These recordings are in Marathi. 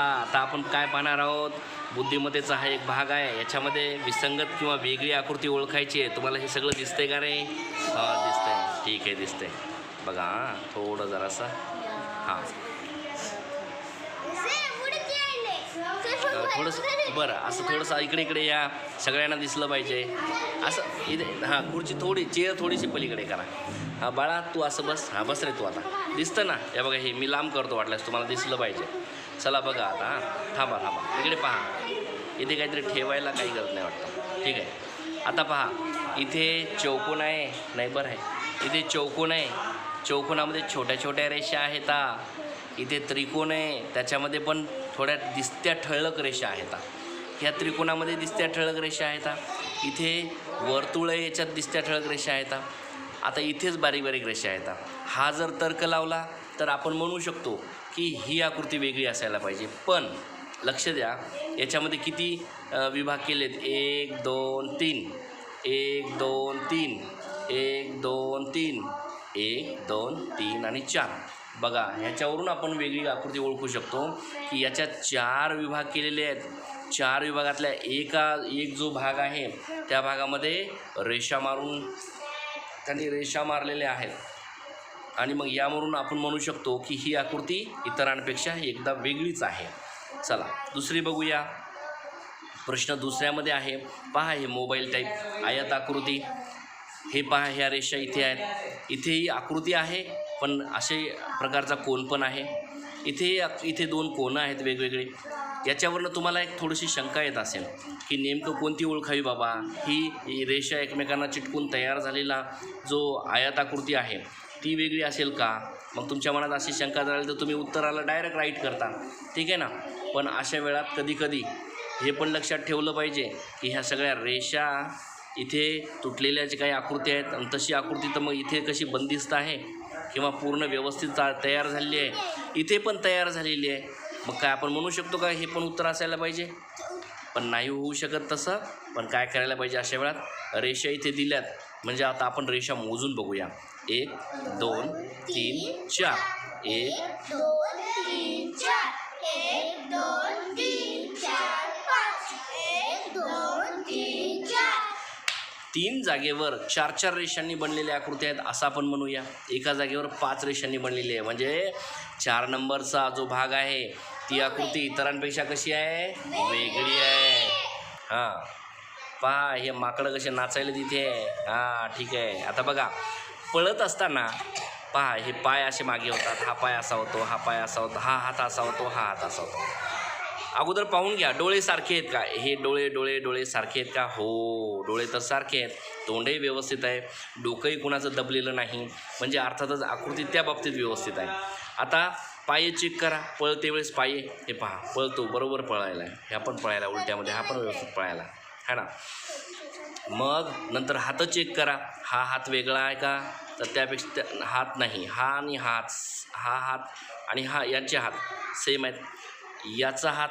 आता आपण काय पाहणार आहोत? बुद्धिमत्तेचा हा एक भाग आहे. याच्यामध्ये विसंगत किंवा वेगळी आकृती ओळखायची आहे. तुम्हाला हे सगळं दिसतंय का रे? हां दिसतंय. ठीक आहे दिसतंय. बघा हां थोडं जरासं. हां. थोडंसं बरं असं थोडंसं इकडे इकडे या. सगळ्यांना दिसलं पाहिजे. असं इथे हां खुर्ची थोडी चेअर थोडीशी पलीकडे करा. हां बाळा तू असं बस. हां बस रे तू आता. दिसतं ना? या बघा हे मी लांब करतो वाटल्यास तुम्हाला दिसलं पाहिजे. चला बघा आता हां. थांबा थांबा. इकडे पहा. इथे काहीतरी ठेवायला काही गरज नाही वाटतं. ठीक आहे. आता पहा. इथे चौकोन आहे. नाही आहे. इथे चौकोन आहे. चौकोनामध्ये छोट्या छोट्या रेषा आहेत इथे त्रिकोण आहे. त्याच्यामध्ये पण थोड्या दिसत्या ठळक रेषा आहेत ह्या त्रिकोणामध्ये दिसत्या ठळक रेषा आहेत इथे वर्तुळ आहे याच्यात दिसत्या ठळक रेषा आहेत आता इथेच बारीक बारीक रेषा आहेत हा जर तर्क लावला तर आपण म्हणू शकतो की ही आकृती वेगळी असायला पाहिजे. पण लक्ष द्या याच्यामध्ये किती विभाग विभाग केलेत? एक दोन तीन. एक दोन तीन. एक दोन तीन. एक दोन तीन आणि चार. बघा ह्याच्यावरून आपण वेगळी आकृती ओळखू शकतो की याच्यात चार विभाग केलेले आहेत. चार विभागातल्या एका एक जो भाग आहे त्या भागामध्ये रेषा मारून त्यांनी रेषा मारलेल्या आहेत. आणि मग यावरून आपण म्हणू शकतो की ही आकृती इतरांपेक्षा एकदा वेगळीच आहे. चला दुसरी बघूया. प्रश्न दुसऱ्यामध्ये आहे. पहा हे मोबाईल टाईप आयत आकृती. हे पहा ह्या रेषा इथे आहेत. इथे ही आकृती आहे पण असे प्रकारचा कोण पण आहे. इथे इथे दोन कोणं आहेत वेगवेगळे. याच्यावरनं तुम्हाला एक थोडीशी शंका येत असेल की नेमकं कोणती ओळखावी बाबा? ही रेषा एकमेकांना चिटकून तयार झालेला जो आयात आकृती आहे ती वेगळी असेल का? मग तुमच्या मनात अशी शंका झाली तर तुम्ही उत्तराला डायरेक्ट राईट करता. ठीक आहे ना? पण अशा वेळात कधीकधी हे पण लक्षात ठेवलं पाहिजे की ह्या सगळ्या रेषा इथे तुटलेल्या जे काही आकृती आहेत आणि तशी आकृती तर मग इथे कशी बंदिस्त आहे किंवा पूर्ण व्यवस्थित चा तयार झालेली आहे? इथे पण तयार झालेली आहे. मग काय आपण म्हणू शकतो का हे पण उत्तर असायला पाहिजे? पण नाही होऊ शकत तसं. पण काय करायला पाहिजे अशा वेळात? रेषा इथे दिल्यात. म्हणजे आता आपण रेषा मोजून बघूया. एक दोन तीन चार. एक दोन तीन चार एक दोन तीन चार पाच एक दोन तीन चार तीन जागेवर चार चार रेषांनी बनलेल्या आकृती आहेत असं आपण म्हणूया. एका जागेवर पाच रेषांनी बनलेली आहे. म्हणजे चार नंबरचा जो भाग आहे ती आकृती इतरांपेक्षा कशी आहे? वेगळी आहे. हां. पहा हे माकडं कसे नाचायला तिथे आहे. हां ठीक आहे. आता बघा. पळत असताना पहा हे पाय असे मागे होतात. हा पाय असा होतो हा पाय असा होतो हा हात असा होतो हा हात असा होतो. अगोदर पाहून घ्या डोळे सारखे आहेत का? हे डोळे डोळे डोळे सारखे आहेत का? हो डोळे तर सारखे आहेत. तोंडही व्यवस्थित आहे. डोकंही कुणाचं दबलेलं नाही. म्हणजे अर्थातच आकृती त्या बाबतीत व्यवस्थित आहे. आता पाये चेक करा. पळते वेळेस पाये. हे पहा पळतो. बरोबर पळायला. आहे ह्या पण पळायला उलट्यामध्ये. हा पण व्यवस्थित पळायला. है ना? मग नंतर हात चेक करा. हा हात वेगळा आहे का? तर त्यापेक्षा त्या हात नाही. हा आणि हात हा हात आणि हा यांचे हात. सेम आहेत. याचा हात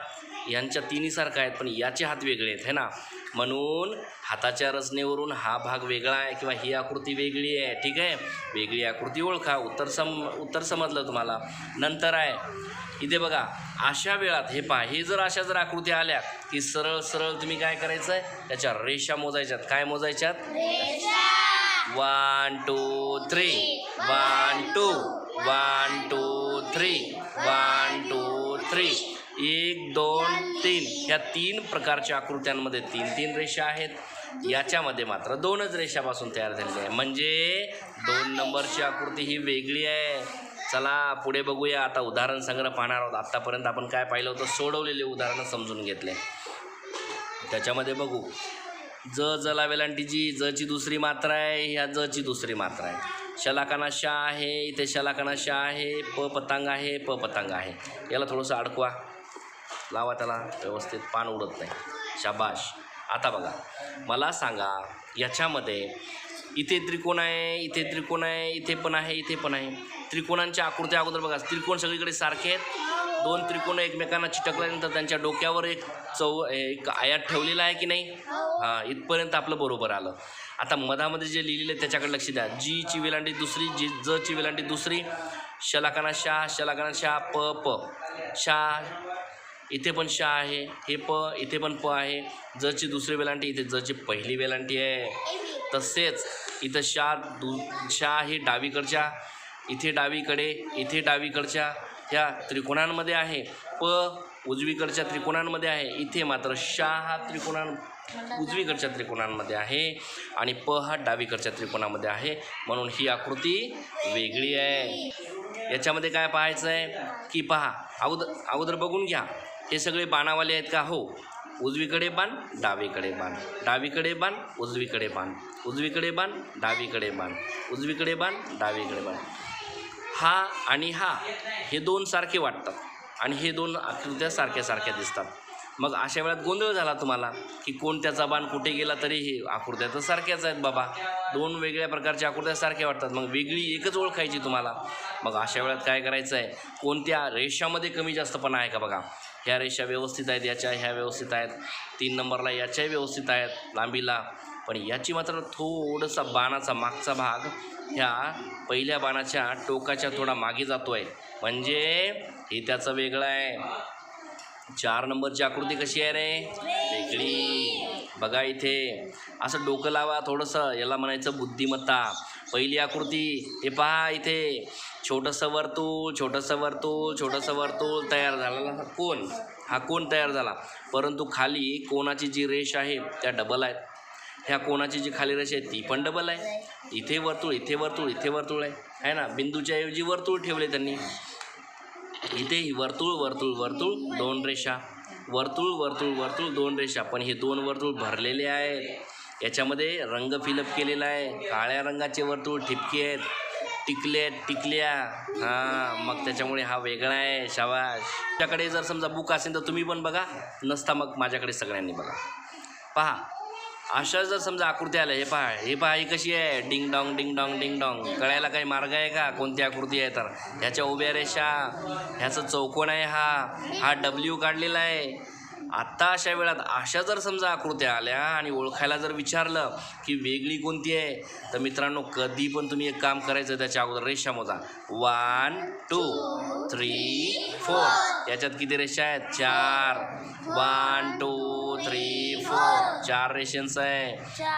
यांच्या तिन्हीसारखा आहेत पण याचे हात वेगळे आहेत है ना? म्हणून हाताच्या रचनेवरून हा भाग वेगळा आहे किंवा ही आकृती वेगळी आहे ठीक आहे? वेगळी आकृती ओळखा उत्तर सम उत्तर समजलं तुम्हाला. नंतर आहे इथे बघा अशा वेळात हे पहा हे जर अशा जर आकृती आल्या की सरळ सरळ तुम्ही काय करायचं आहे त्याच्या रेषा मोजायच्यात. काय मोजायच्यात? One two three one two one two three one two three एक दोन तीन. ह्या तीन प्रकारच्या आकृत्यांमध्ये तीन तीन रेषा आहेत. याच्यामध्ये मात्र दोनच रेषापासून तयार झालेली आहे. म्हणजे दोन नंबरची आकृती ही वेगळी आहे. चला पुढे बघूया. आता उदाहरण संग्रह पाहणार आहोत. आत्तापर्यंत आपण काय पाहिलं होतं? सोडवलेले उदाहरणं समजून घेतले. त्याच्यामध्ये बघू. ज जला वेलांटीची जची दुसरी मात्रा आहे. ह्या जची दुसरी मात्रा आहे. शलाकाना शा आहे. इथे शलाकाना शा आहे. प पतंग आहे. प पतंग आहे. याला थोडंसं अडकवा. लावा त्याला व्यवस्थित पान उडत नाही. शाबाश. आता बघा मला सांगा याच्यामध्ये इथे त्रिकोण आहे इथे त्रिकोण आहे इथे पण आहे इथे पण आहे. त्रिकोणांच्या आकृत्या अगोदर बघा त्रिकोण सगळीकडे सारखे आहेत. दोन त्रिकोण एकमेकांना चिटकल्यानंतर त्यांच्या डोक्यावर एक चौ एक आयात ठेवलेला आहे की नाही? हां इथपर्यंत आपलं बरोबर आलं. आता मधामध्ये जे लिहिलेलं आहे त्याच्याकडे लक्ष द्या. जी ची वेलांटी दुसरी जी ज ची वेलांटी दुसरी. शलाकाना शा शलाकाना शा प प. शा इथे पण शा आहे हे प इथे पण प आहे. जची दुसरी वेलांटी इथे जची पहिली वेलांटी आहे. तसेच इथं शा दु शा हे डावीकडच्या इथे डावीकडे इथे डावीकडच्या ह्या त्रिकोणांमध्ये आहे. प उजवीकडच्या त्रिकोणांमध्ये आहे. इथे मात्र शा हा त्रिकोणां उजवीकडच्या त्रिकोणांमध्ये आहे आणि प हा डावीकडच्या त्रिकोणामध्ये आहे. म्हणून ही आकृती वेगळी आहे. याच्यामध्ये काय पाहायचं आहे की पहा अगोदर अगोदर बघून घ्या. हे सगळे बाणावाले आहेत का? हो. उजवीकडे बाण डावीकडे बाण. डावीकडे बाण उजवीकडे बाण. उजवीकडे बाण डावीकडे बाण. उजवीकडे बाण डावीकडे बाण. हा आणि हा हे दोन सारखे वाटतात आणि हे दोन आकृत्या सारख्या सारख्या दिसतात. मग अशा वेळात गोंधळ झाला तुम्हाला की कोणत्याचा बाण कुठे गेला तरी हे आकृत्या तर सारख्याच आहेत बाबा. दोन वेगळ्या प्रकारच्या आकृत्या सारख्या वाटतात. मग वेगळी एकच ओळखायची तुम्हाला. मग अशा वेळात काय करायचं आहे कोणत्या रेषामध्ये कमी जास्तपणा आहे का बघा? ह्या रेषा व्यवस्थित आहेत याच्या ह्या व्यवस्थित आहेत. तीन नंबरला याच्याही व्यवस्थित आहेत लांबीला. पण याची मात्र थोडंसा बाणाचा मागचा भाग ह्या पहिल्या बाणाच्या टोकाच्या थोडा मागे जातो आहे म्हणजे हे त्याचं वेगळं आहे. चार नंबरची आकृती कशी आहे रे? वेगळी. बघा इथे. असं डोकं लावा थोडंसं. याला म्हणायचं बुद्धिमत्ता. पहिली आकृती हे पहा इथे. छोटंसं वर्तुळ छोटंसं वर्तुळ छोटंसं वर्तुळ तयार झालेला हा कोण हा कोण तयार झाला. परंतु खाली कोणाची जी रेष आहे त्या डबल आहेत. ह्या कोणाची जी खाली रेष आहे ती पण डबल आहे. इथे वर्तुळ इथे वर्तुळ इथे वर्तुळ आहे. है ना? बिंदूच्या ऐवजी वर्तुळ ठेवले त्यांनी. इथे ही वर्तुळ वर्तुळ वर्तुळ दोन रेषा. वर्तुळ वर्तुळ वर्तुळ दोन रेषा. पण हे दोन वर्तुळ भरलेले आहेत. याच्यामध्ये रंग फिलअप केलेला आहे. काळ्या रंगाचे वर्तुळ ठिपके आहेत. टिकले आहेत टिकल्या. हां मग त्याच्यामुळे हा वेगळा आहे. शाबाश तुमच्याकडे जर समजा बुक असेल तर तुम्ही पण बघा. नसता मग माझ्याकडे सगळ्यांनी बघा. पहा. अशा जर समजा आकृती आल्या हे पहा हे पहा ही कशी आहे? Ding dong ding dong ding dong कळायला काही मार्ग आहे का? कोणती आकृती आहे तर? ह्याच्या उभ्या रेषा ह्याचं चौकोन आहे हा. हा डब्ल्यू काढलेला आहे. आत्ता अशा वेळात अशा जर समजा आकृत्या आल्या आणि ओळखायला जर विचारलं की वेगळी कोणती आहे तर मित्रांनो कधी पण तुम्ही एक काम करायचं त्याच्या अगोदर रेषा मोजा. वन टू थ्री फोर याच्यात किती रेषा आहेत? चार. वन टू थ्री फोर चार रेशन्स आहे.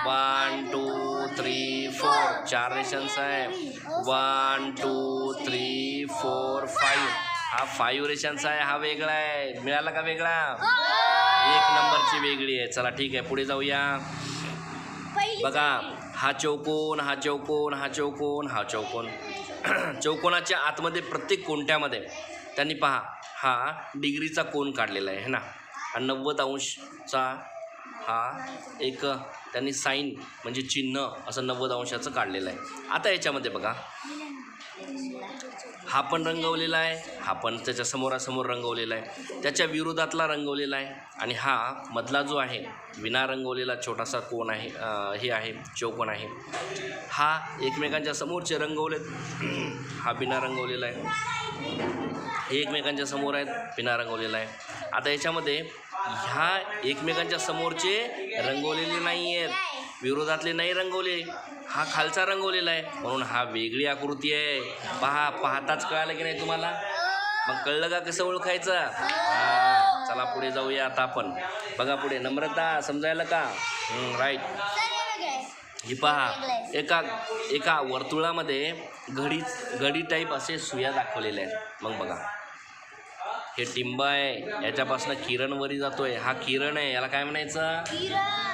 वन टू थ्री फोर चार रेशन्स आहे. One two three four five हा फाईव्ह रेषांचा आहे हा वेगळा आहे. मिळाला का वेगळा? एक नंबरची वेगळी आहे. चला ठीक आहे पुढे जाऊया. बघा हा चौकोन हा चौकोन हा चौकोन हा चौकोन. चौकोनाच्या आतमध्ये प्रत्येक कोणत्यामध्ये? त्यांनी पहा हा डिग्रीचा कोन काढलेला आहे है ना? हा नव्वद अंशचा हा एक त्यांनी साईन म्हणजे चिन्ह असं नव्वद अंशाचं काढलेलं आहे. आता याच्यामध्ये बघा. हा पण रंगवलेला आहे हा पण त्याच्या समोरासमोर रंगवलेला आहे. त्याच्या विरोधातला रंगवलेला आहे आणि हा मधला जो आहे विना रंगवलेला छोटासा कोण आहे हे आहे चौकोन आहे हा एकमेकांच्या समोरचे रंगवलेत. हा बिना रंगवलेला आहे. हे एकमेकांच्या समोर आहेत बिना रंगवलेला आहे. आता याच्यामध्ये ह्या एकमेकांच्या समोरचे रंगवलेले नाही आहेत विरोधातले नाही रंगवले. हा खालचा रंगवलेला आहे. म्हणून हा वेगळी आकृती आहे. पहा पाहताच कळालं की नाही तुम्हाला? मग कळलं का कसं ओळखायचं? चला पुढे जाऊया आता आपण. बघा पुढे नम्रता समजायला का? राईट ही पहा एका एका वर्तुळामध्ये घडी घडी टाईप असे सुया दाखवलेल्या आहेत. मग बघा. हे टिंब आहे याच्यापासून किरण वरी जातोय. हा किरण आहे याला काय म्हणायचं?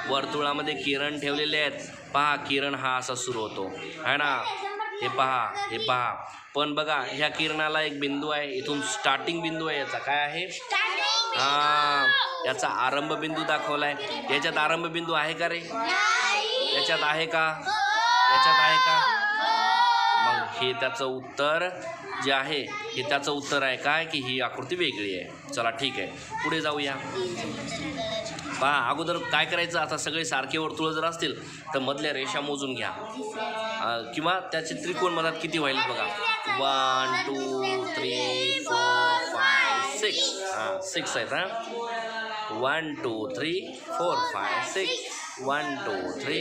वर्तुळामध्ये किरण ठेवलेले आहेत. पहा किरण हा असा सुरू होतो. है ना? हे पहा हे पहा. पण बघा ह्या किरणाला एक बिंदू आहे. इथून स्टार्टिंग बिंदू आहे याचा. काय आहे? हा. याचा आरंभ बिंदू दाखवलाय. याच्यात आरंभ बिंदू आहे का रे? याच्यात आहे का? याच्यात आहे का? मग हे त्याचं उत्तर जे आहे हे त्याचं उत्तर आहे काय की ही आकृती वेगळी आहे. चला ठीक आहे. पुढे जाऊया. पहा अगोदर काय करायचं? आता सगळे सारखे वर्तुळ जर असतील तर मधल्या रेषा मोजून घ्या. किंवा त्याचे त्रिकोण मधात किती व्हायला बघा? One two three four five six हां सिक्स आहेत हां. One two three four five six one two three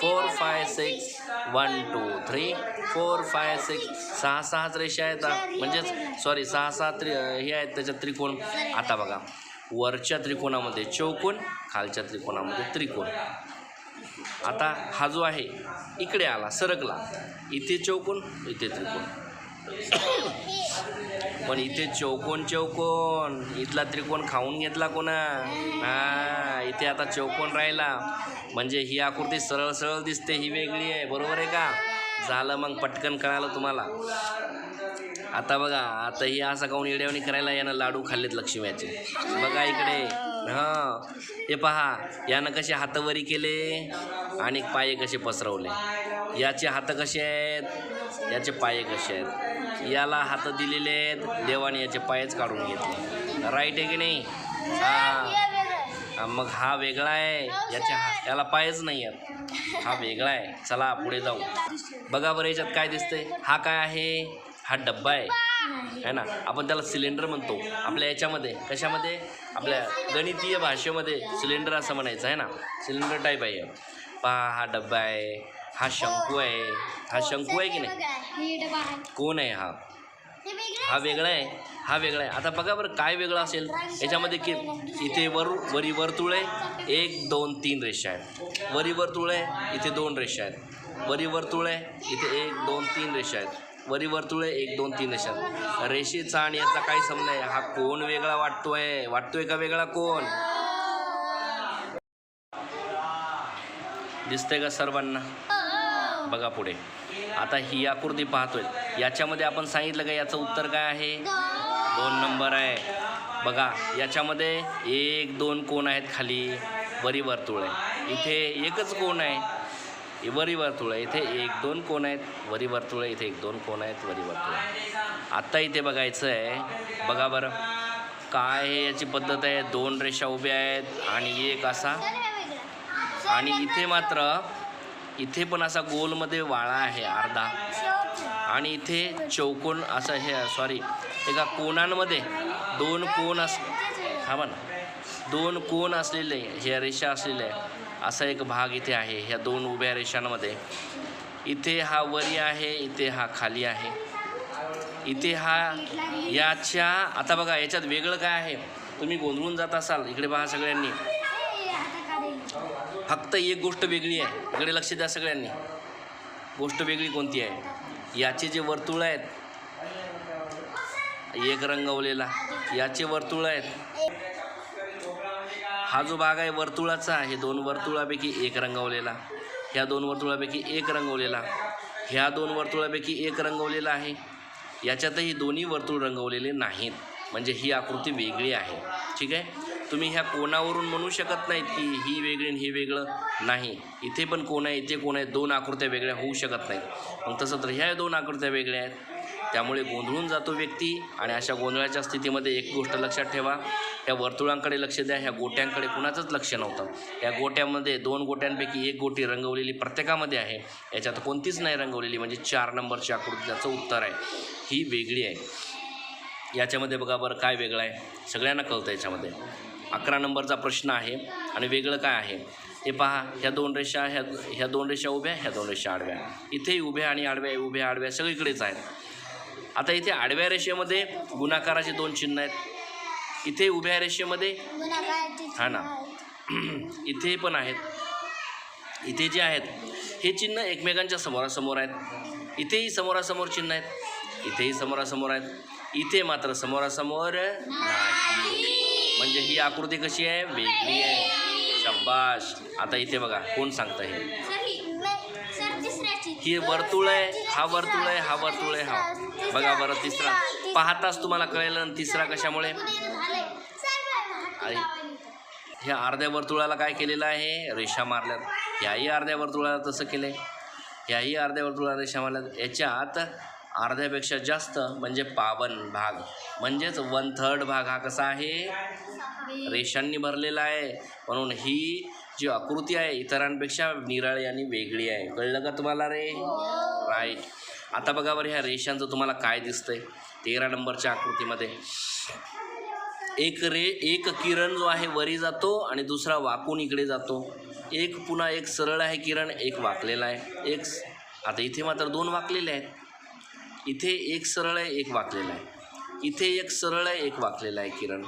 four five six one two three four five six सहा सहाच रेषा आहेत म्हणजेच सॉरी सहा सहा त्रि हे आहेत त्याच्यात त्रिकोण. आता बघा. वरच्या त्रिकोणामध्ये चौकोन खालच्या त्रिकोणामध्ये त्रिकोण. आता हा जो आहे इकडे आला सरकला. इथे चौकोन इथे त्रिकोण. पण इथे चौकोन चौकोन. इथला त्रिकोण खाऊन घेतला कोणा? हा इथे आता चौकोन राहिला. म्हणजे ही आकृती सरळ सरळ दिसते ही वेगळी आहे. बरोबर आहे का? झालं मग पटकन कळालं तुम्हाला. आता बघा आता ही असा काऊन येड्यावणी करायला यानं लाडू खाल्लेत लक्ष्मीचे. बघा इकडे. हां हे पहा यानं कसे हातवरी केले आणि पाये कसे पसरवले. याचे हात कसे आहेत? याचे पाये कसे आहेत? याला हात दिलेले आहेत. देवाने याचे पायच काढून घेतले. राईट आहे की नाही? हा. मग हा वेगळा आहे. याच्या हा याला पायच नाही आहेत. हा वेगळा आहे. चला पुढे जाऊ. बघा बरं याच्यात काय दिसतंय? हा काय आहे? हा डब्बा आहे. है ना? आपण त्याला सिलेंडर म्हणतो. आपल्या याच्यामध्ये. कशामध्ये? आपल्या गणितीय भाषेमध्ये सिलेंडर असं म्हणायचं आहे ना? सिलेंडर टाईप आहे. पहा हा डब्बा आहे. हा शंकू आहे. हा शंकू आहे की नाही? कोण आहे हा? हा वेगळा आहे? हा वेगळा आहे. आता बघा बरं काय वेगळं असेल? याच्यामध्ये की इथे वर वरी वर्तुळ आहे. एक दोन तीन रेषा आहेत. वरी वर्तुळ आहे इथे दोन रेषा आहेत. वरी वर्तुळ आहे इथे एक दोन तीन रेषा आहेत. वरी वर्तुळ आहे एक दोन तीन रेषा आहेत. रेषेचा आणि याचा काही संबंध आहे हा कोण वेगळा वाटतोय? वाटतोय का वेगळा कोण? दिसतंय का सर्वांना? बघा पुढे. आता ही आकृती पाहतोय. याच्यामध्ये आपण सांगितलं का याचं उत्तर काय आहे? दोन नंबर आहे. बघा याच्यामध्ये एक दोन कोण आहेत खाली? वरी वर्तुळ आहे. इथे एकच कोण आहे? वरी वर्तुळ आहे. इथे एक दोन कोण आहेत? वरी वर्तुळ आहे. इथे एक दोन कोण आहेत? वरी वर्तुळ आहे. आत्ता इथे बघायचं आहे. बघा बरं. काय हे याची पद्धत आहे? दोन रेषा उभ्या आहेत आणि एक असा. आणि इथे मात्र इथे पण असा गोलमध्ये वाळा आहे अर्धा. आणि इथे चौकोन असं हे सॉरी एका कोणांमध्ये दोन कोण अस हा ना. दोन कोण असलेले ह्या रेषा असलेले असा एक भाग इथे आहे ह्या दोन उभ्या रेषांमध्ये. इथे हा वरी आहे इथे हा खाली आहे. इथे हा याच्या आता बघा याच्यात वेगळं काय आहे? तुम्ही गोंधळून जात असाल इकडे पहा सगळ्यांनी. फक्त एक गोष्ट वेगळी आहे. इकडे लक्ष द्या सगळ्यांनी. गोष्ट वेगळी कोणती आहे? याचे जे वर्तुळ आहेत एक रंगवलेला याचे वर्तुळ आहेत. हा जो भाग आहे वर्तुळाचा हे दोन वर्तुळापैकी एक रंगवलेला. ह्या दोन वर्तुळापैकी एक रंगवलेला. ह्या दोन वर्तुळापैकी एक रंगवलेला आहे. याच्यातही दोन्ही वर्तुळ रंगवलेले नाहीत. म्हणजे ही आकृती वेगळी आहे. ठीक आहे? तुम्ही ह्या कोणावरून म्हणू शकत नाहीत की ही वेगळी आणि हे वेगळं नाही. इथे पण कोण आहे इथे कोण आहे दोन आकृत्या वेगळ्या होऊ शकत नाहीत. मग तसं तर ह्या दोन आकृत्या वेगळ्या आहेत. त्यामुळे गोंधळून जातो व्यक्ती आणि अशा गोंधळाच्या स्थितीमध्ये एक गोष्ट लक्षात ठेवा. ह्या वर्तुळांकडे लक्ष द्या ह्या गोट्यांकडे कुणाचंच लक्ष नव्हतं. या गोट्यामध्ये दोन गोट्यांपैकी एक गोटी रंगवलेली प्रत्येकामध्ये आहे. याच्यात कोणतीच नाही रंगवलेली म्हणजे चार नंबरची आकृती त्याचं उत्तर आहे. ही वेगळी आहे. याच्यामध्ये बघा बरं काय वेगळं आहे. सगळ्यांना कळतं याच्यामध्ये. अकरा नंबरचा प्रश्न आहे. आणि वेगळं काय आहे? हे पहा ह्या दोन रेषा ह्या ह्या दोन रेषा उभ्या ह्या दोन रेषा आडव्या. इथेही उभ्या आणि आडव्या उभ्या आडव्या सगळीकडेच आहेत. आता इथे आडव्या रेषेमध्ये गुणाकाराचे दोन चिन्ह आहेत. इथे उभ्या रेषेमध्ये हा ना. इथे पण आहेत. इथे जे आहेत हे चिन्ह एकमेकांच्या समोरासमोर आहेत. इथेही समोरासमोर चिन्ह आहेत. इथेही समोरासमोर आहेत. इथे मात्र समोरासमोर नाही. म्हणजे ही आकृती कशी आहे? वेगळी आहे. शब्बाश आता इथे बघा कोण सांगतं हे? ही वर्तुळ आहे. हा वर्तुळ आहे हा वर्तुळ आहे हा. बघा बरं तिसरा. पाहताच तुम्हाला कळेल आणि तिसरा कशामुळे? ह्या अर्ध्या वर्तुळाला काय केलेलं आहे? रेषा मारल्यात. ह्याही अर्ध्या वर्तुळाला तसं केलं आहे ह्याही अर्ध्या वर्तुळाला रेषा मारल्यात. याच्यात अर्ध्यापेक्षा जास्त म्हणजे पावन भाग. म्हणजेच वन थर्ड भाग हा कसा आहे? रेषांनी भरलेला आहे. म्हणून ही जी आकृती आहे इतरांपेक्षा निराळी आणि वेगळी आहे. कळलं का तुम्हाला रे? राईट आता बघा बरं ह्या रेषांचं तुम्हाला काय दिसतंय? तेरा नंबरच्या आकृतीमध्ये. एक रे एक किरण जो आहे वरी जातो आणि दुसरा वाकून इकडे जातो. एक पुन्हा एक सरळ आहे किरण एक वाकलेला आहे. एक आता इथे मात्र दोन वाकलेले आहेत. इथे एक सरळ आहे एक वाकलेला आहे. इथे एक सरळ आहे एक वाकलेला आहे किरण.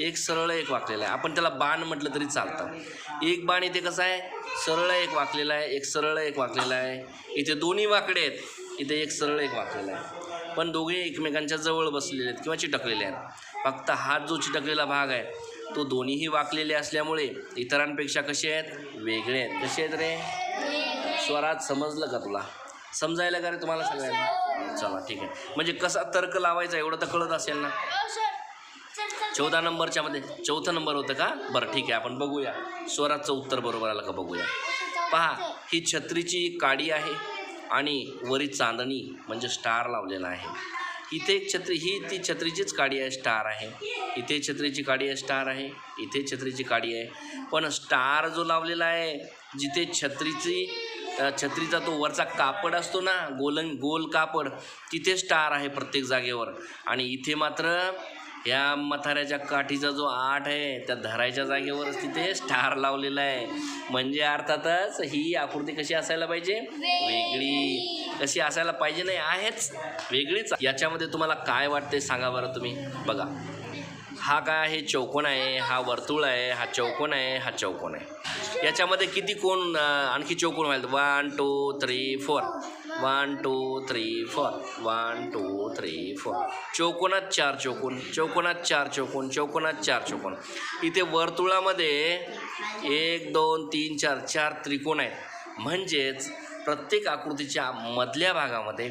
एक सरळ एक वाकलेला आहे. आपण त्याला बाण म्हटलं तरी चालतं. एक बाण इथे कसं आहे? सरळ एक वाकलेला आहे एक सरळ एक वाकलेला आहे. इथे दोन्ही वाकडे आहेत इथे एक सरळ एक वाकलेला आहे. पण दोघे एकमेकांच्या जवळ बसलेले आहेत किंवा चिटकलेले आहेत. फक्त हात जो चिटकलेला भाग आहे तो दोन्हीही वाकलेले असल्यामुळे इतरांपेक्षा कसे आहेत? वेगळे आहेत. कसे आहेत रे? स्वरात समजलं का तुला? समजायला का रे तुम्हाला सगळ्यांना? चला ठीक आहे. म्हणजे कसा तर्क लावायचा एवढं तर कळत असेल ना? हो, चौदा नंबरच्या मध्ये चौथं नंबर होतं का? बरं ठीक आहे आपण बघूया. स्वराचं उत्तर बरोबर आलं का? बघूया. पहा ही छत्रीची काडी आहे आणि वरी चांदणी म्हणजे स्टार लावलेला आहे. इथे छत्री ही ती छत्रीचीच काडी आहे स्टार आहे. इथे छत्रीची काडी आहे स्टार आहे. इथे छत्रीची काडी आहे. पण स्टार जो लावलेला आहे जिथे छत्रीची छत्रीचा तो वरचा कापड असतो ना गोलन गोल कापड तिथे स्टार आहे प्रत्येक जागेवर. आणि इथे मात्र या मथाऱ्याच्या काठीचा जो आठ आहे त्या धरायच्या जागेवरच तिथे स्टार लावलेला आहे. म्हणजे अर्थातच ही आकृती कशी असायला पाहिजे? वेगळी. कशी असायला पाहिजे नाही आहेच. वेगळीच. याच्यामध्ये तुम्हाला काय वाटते सांगा बरं तुम्ही. बघा. हा काय आहे? चौकोन आहे. हा वर्तुळ आहे. हा चौकोन आहे. हा चौकोन आहे. याच्यामध्ये किती कोण आणखी चौकोन व्हायला? One two three four one two three four one two three four चौकोनात चार चौकोन चौकोनात चार चौकोन चौकोनात चार चौकोन. इथे वर्तुळामध्ये एक दोन तीन चार चार त्रिकोण आहेत. म्हणजेच प्रत्येक आकृतीच्या मधल्या भागामध्ये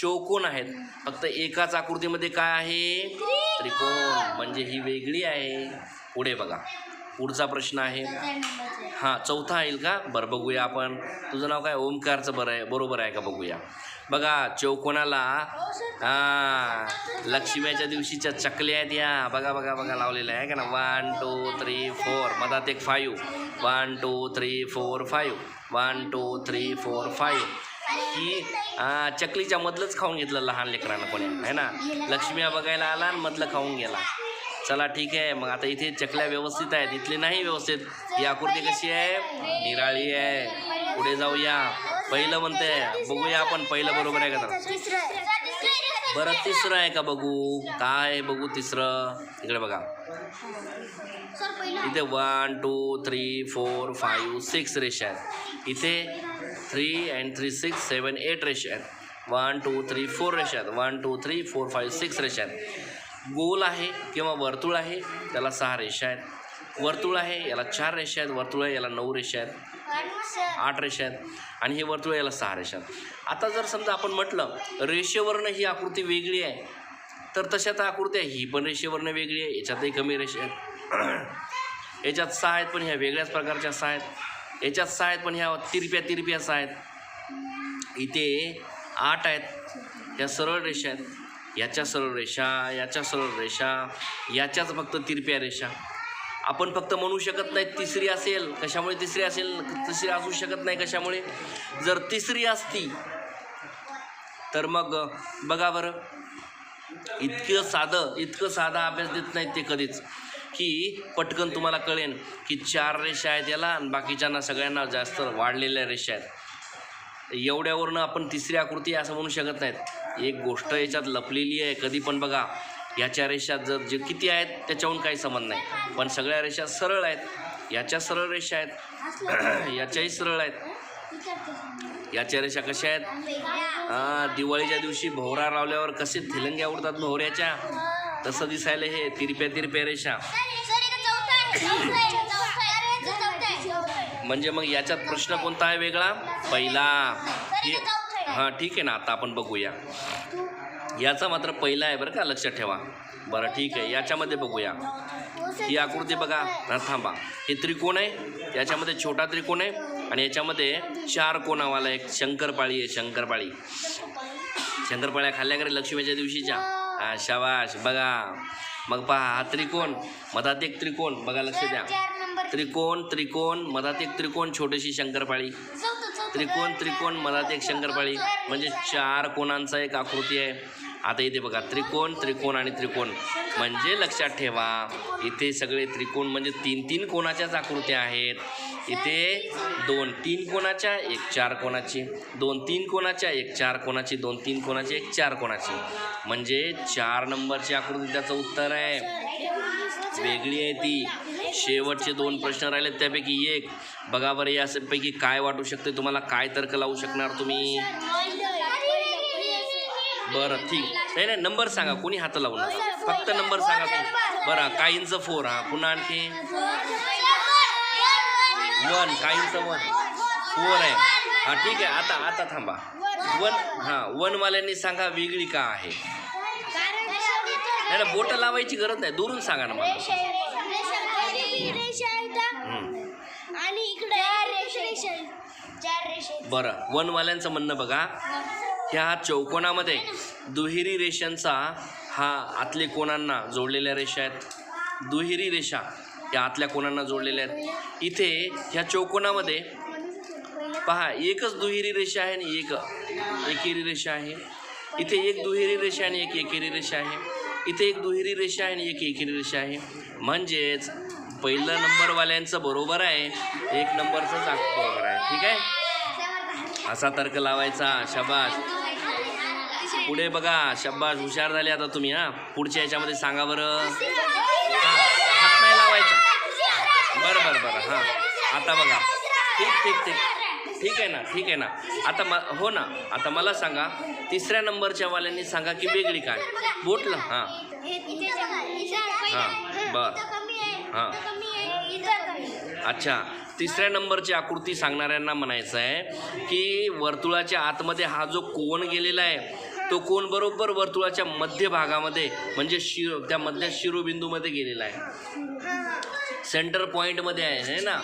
चौकोन आहेत. फक्त एकाच आकृतीमध्ये काय आहे? त्रिकोण. म्हणजे ही वेगळी आहे. पुढे बघा. पुढचा प्रश्न आहे. हां चौथा येईल का? बरं बघूया आपण. तुझं नाव काय? ओमकारचं बरं आहे. बरोबर आहे का? बघूया. बघा चौकोनाला हां लक्ष्मीच्या दिवशीच्या चकल्या आहेत या. बघा बघा बघा लावलेल्या आहे का ना? वन टू थ्री फोर मधात एक five one two three four five one two three four five ही आ, चकलीच्या मधलंच खाऊन घेतलं लहान लेकरानं कोणी आहे ना? लक्ष्मी बघायला आला आणि मधलं खाऊन गेला. चला ठीक आहे. मग आता इथे चकल्या व्यवस्थित आहेत. इथली नाही व्यवस्थित. ही आकृती कशी आहे? निराळी आहे. पुढे जाऊया. पहिलं म्हणते. बघूया आपण पहिलं बरोबर आहे का तर. बरं तिसरं आहे का बघू? काय आहे बघू तिसरं? इकडे बघा. इथे one two three four five six रेषा आहेत. इथे three and three six seven eight रेषा आहेत. वन टू थ्री फोर रेषा आहेत. One two three four five six रेषा आहेत. गोल आहे किंवा वर्तुळ आहे त्याला सहा रेषा आहेत. वर्तुळ आहे याला चार रेषा आहेत. वर्तुळ आहे याला नऊ रेषा आहेत. आठ रेषा आहेत. आणि हे वर्तुळ याला सहा रेषा आहेत. आता जर समजा आपण म्हटलं रेषेवरनं ही आकृती वेगळी आहे तर तशा तर आकृत्या ही पण रेषेवरनं वेगळी आहे. याच्यातही कमी रेषा आहेत. याच्यात सहा आहेत पण ह्या वेगळ्याच प्रकारच्या सहा आहेत. याच्यात सहा आहेत पण ह्या तिरप्या तिरप्या सहा आहेत. इथे आठ आहेत. ह्या सरळ रेषा आहेत. याच्या सरळ रेषा याच्या सरळ रेषा याच्याच फक्त तिरप्या रेषा. आपण फक्त म्हणू शकत नाही तिसरी असेल कशामुळे तिसरी असेल तिसरी असू शकत नाही कशामुळे? जर तिसरी असती तर मग बघा बरं. इतकं साधं इतकं साधा अभ्यास देत नाहीत ते कधीच. की पटकन तुम्हाला कळेन की चार रेषा आहेत याला आणि बाकीच्यांना सगळ्यांना जास्त वाढलेल्या रेषा आहेत. एवढ्यावरनं आपण तिसरी आकृती असं म्हणू शकत नाहीत. एक गोष्ट याच्यात लपलेली आहे कधी पण बघा याच्या रेषा जर जे किती आहेत त्याच्याहून काही संबंध नाही. पण सगळ्या रेषा सरळ आहेत. याच्या सरळ रेषा आहेत. याच्याही सरळ आहेत. याच्या रेषा कशा आहेत? हां दिवाळीच्या दिवशी भोवरा लावल्यावर कसे थिलंग्या उडतात भोवऱ्याच्या? तसं दिसायला हे तिरप्या तिरप्या रेषा म्हणजे मग याच्यात प्रश्न कोणता आहे वेगळा? पहिला. हे हां ठीक आहे ना आता आपण बघूया. याचा मात्र पहिला आहे बरं का लक्षात ठेवा. बरं ठीक आहे. याच्यामध्ये बघूया. ही आकृती बघा. हा थांबा. हे त्रिकोण आहे. याच्यामध्ये छोटा त्रिकोण आहे. आणि याच्यामध्ये चार कोणावाला एक शंकरपाळी आहे शंकरपाळी. शंकरपाळ्या खाल्ल्या का लक्ष्मीच्या दिवशीच्या? हा शाबाश. बघा. मग पहा हा त्रिकोण. मधात एक त्रिकोण. बघा लक्ष द्या. त्रिकोण त्रिकोण मधात एक त्रिकोण छोटीशी शंकरपाळी. त्रिकोण त्रिकोण मधात एक शंकरपाळी. म्हणजे चार कोणांचा एक आकृती आहे. आता इथे बघा त्रिकोण त्रिकोण आणि त्रिकोण. म्हणजे लक्षात ठेवा इथे सगळे त्रिकोण म्हणजे तीन तीन कोणाच्याच आकृत्या आहेत. इथे दोन तीन कोणाच्या एक चार कोणाची. दोन तीन कोणाच्या एक चार कोणाची. दोन तीन कोणाची एक चार कोणाची. म्हणजे चार नंबरची आकृती त्याचं उत्तर आहे. वेगळी आहे ती. शेवटचे दोन प्रश्न राहिले त्यापैकी एक. बघा बरं यापैकी काय वाटू शकते? तुम्हाला काय तर्क लावू शकणार तुम्ही? बरं ठीक. नाही नाही नंबर सांगा. कोणी हात लावू नका फक्त नंबर सांगा तुम्ही. बरं काहींचं फोर. हा पुन्हा आणखी? वन. काहींचं वन. फोर आहे. हा ठीक आहे. आता आता थांबा. वन हां वनवाल्यांनी सांगा वेगळी का आहे? नाही ना बोटं लावायची गरज नाही. दुरून सांगा ना मला. हं. आणि इकडे रेषा चार रेषा बरं वनवाल्यांचं म्हणणं बघा. ह्या चौकोनामध्ये दुहेरी रेषांचा हा आतले कोणांना जोडलेल्या रेषा आहेत? दुहेरी रेषा या आतल्या कोणांना जोडलेल्या आहेत? इथे ह्या चौकोनामध्ये पहा एकच दुहेरी रेषा आहे आणि एक एकेरी रेषा आहे. इथे एक दुहेरी रेषा आणि एक एकेरी रेषा आहे. इथे एक दुहेरी रेषा आहे आणि एक एकेरी रेषा आहे. म्हणजेच पहिलं नंबरवाल्यांचं बरोबर आहे. एक नंबरचंच बरोबर आहे. ठीक आहे? असा तर्क लावायचा शबाश पुढे बघा शब्बाश हुशार झाले आता तुम्ही हा. पुढच्या याच्यामध्ये सांगा बरं. हा हात नाही लावायचा. बरं बरं बरं हां. आता बघा. ठीक ठीक ठीक. ठीक आहे ना ठीक आहे ना. आता म हो ना. आता मला सांगा तिसऱ्या नंबरच्या वाल्यांनी सांगा की वेगळी काय? बोटला हां. हां बर. हां. अच्छा तिसऱ्या नंबरची आकृती सांगणाऱ्यांना म्हणायचं आहे की वर्तुळाच्या आतमध्ये हा जो कोण गेलेला आहे तो कोण बरोबर वर्तुळाच्या मध्य भागामध्ये म्हणजे शिरो त्या मधल्या शिरोबिंदूमध्ये गेलेला आहे. सेंटर पॉईंटमध्ये आहे है ना?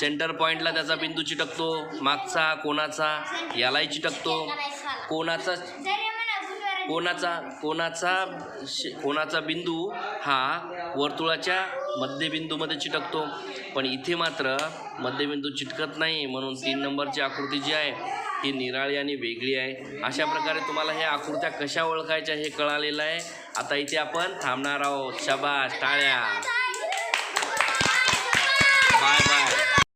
सेंटर पॉईंटला त्याचा बिंदू चिटकतो मागचा कोणाचा यालाही चिटकतो. कोणाचा कोणाचा कोणाचा शे- कोणाचा बिंदू हा वर्तुळाच्या मध्यबिंदूमध्ये चिटकतो. पण इथे मात्र मध्यबिंदू चिटकत नाही. म्हणून तीन नंबरची आकृती जी आहे ही निराळी आणि वेगळी आहे. अशा प्रकारे तुम्हाला ह्या आकृत्या कशा ओळखायच्या हे कळालेलं आहे. आता इथे आपण थांबणार आहोत. शबाश टाळ्या.